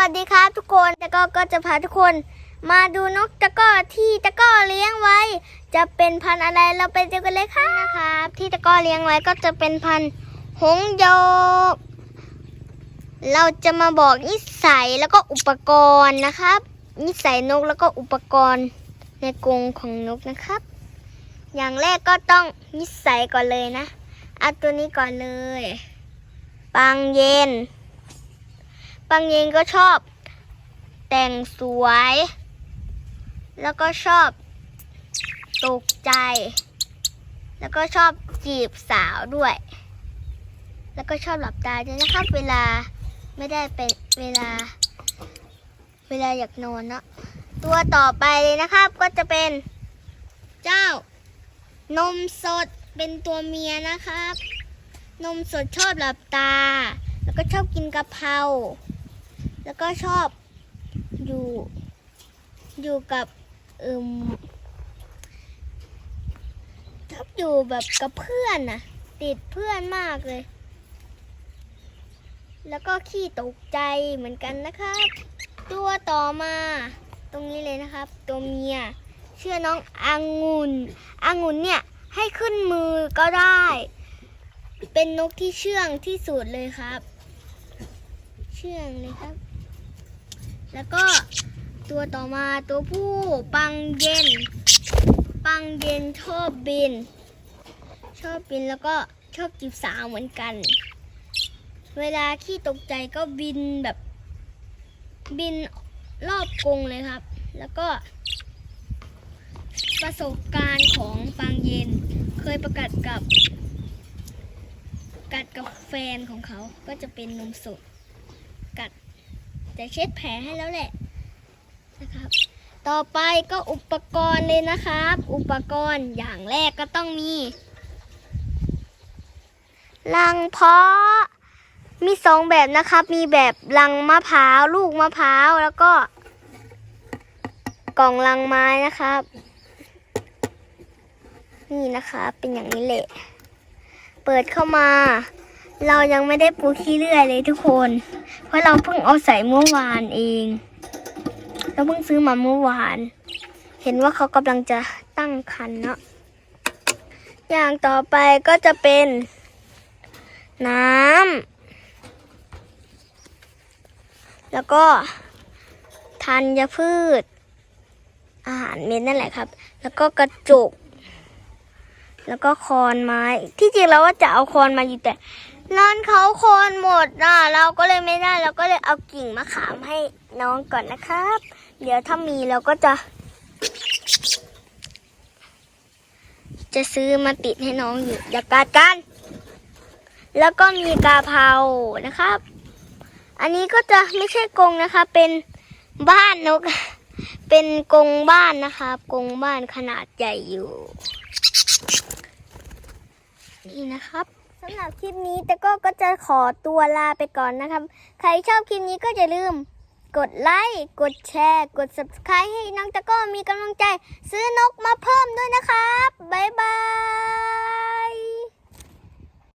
วัสดีครับทุกคนตะก้อก็จะพาทุกคนมาดูนกตะก้อที่ตะก้อเลี้ยงไว้ จะเป็นพันธุ์อะไรเราไปดูกันเลยค่ะนะครับ ที่ตะก้อเลี้ยงไว้ก็จะเป็นพันธุ์หงโยก เราจะมาบอกนิสัยแล้วก็อุปกรณ์นะครับ นิสัยนกแล้วก็อุปกรณ์ในกรงของนกนะครับ อย่างแรกก็ต้องนิสัยก่อนเลยนะเอาตัวนี้ก่อนเลย ปังเย็น ปังเย็นก็ชอบ แต่งสวย แล้วก็ชอบตกใจ แล้วก็ชอบจีบสาวด้วย แล้วก็ชอบหลับตาด้วยนะครับ เวลาไม่ได้เป็นเวลา เวลาอยากนอนเนาะตัวต่อไปเลยนะครับก็จะเป็นเจ้านมสดเป็นตัวเมียนะครับ นมสดชอบหลับตา แล้วก็ชอบกินกะเพรา แล้วก็ชอบอยู่อยู่กับอืมชอบอยู่แบบกับเพื่อนน่ะ ติดเพื่อนมากเลย แล้วก็ขี้ตกใจเหมือนกันนะครับ ตัวต่อมา ตรงนี้เลยนะครับ ตัวเมียชื่อน้องอังุนอังุนเนี่ยให้ขึ้นมือก็ได้ เป็นนกที่เชื่องที่สุดเลยครับ เชื่องเลยครับ แล้วก็ตัวต่อมาตัวผู้ปังเย็น ปังเย็นชอบบิน ชอบบินแล้วก็ชอบจีบสาวเหมือนกัน เวลาขี้ตกใจก็บินแบบบินรอบกรงเลยครับ แล้วก็ประสบการณ์ของปังเย็น เคยประกาศกับกัดกับแฟนของเขาก็จะเป็นนมสดกัด แต่เช็ดแผลให้แล้วแหละนะครับ ต่อไปก็อุปกรณ์เลยนะครับ อุปกรณ์อย่างแรกก็ต้องมีลังเพาะมีสองแบบนะครับ มีแบบลังมะพร้าวลูกมะพร้าวแล้วก็ กล่องลังไม้นะครับ นี่นะคะเป็นอย่างนี้แหละ เปิดเข้ามา เรายังไม่ได้ปูขี้เลื่อยเลยทุกคน เพราะเราเพิ่งเอาใส่เมื่อวานเอง เราเพิ่งซื้อมาเมื่อวาน เห็นว่าเขากำลังจะตั้งคันเนาะ อย่างต่อไปก็จะเป็น น้ำ แล้วก็ธัญพืช อาหารเม็ดนั่นแหละครับ แล้วก็กระจุกแล้วก็คอนไม้ ที่จริงเราว่าจะเอาคอนมาอยู่แต่ นั่นเขาคนหมดนะเราก็เลยไม่ได้เราก็เลยเอากิ่งมะขามให้น้องก่อนนะครับ เดี๋ยวถ้ามีเราก็จะ จะซื้อมาติดให้น้องอยู่อย่ากาดกัน แล้วก็มีกาเพรานะครับ อันนี้ก็จะไม่ใช่กรงนะคะ เป็นบ้านนก เป็นกรงบ้านนะครับกรงบ้านขนาดใหญ่อยู่ นี่นะครับ สำหรับคลิปนี้แต่ก็ก็จะขอตัวลาไปก่อนนะครับ ใครชอบคลิปนี้ก็อย่าลืม กดไลค์กดแชร์ กด subscribe ให้น้องตะก้อมีกำลังใจ ซื้อนกมาเพิ่มด้วยนะครับ บ๊ายบาย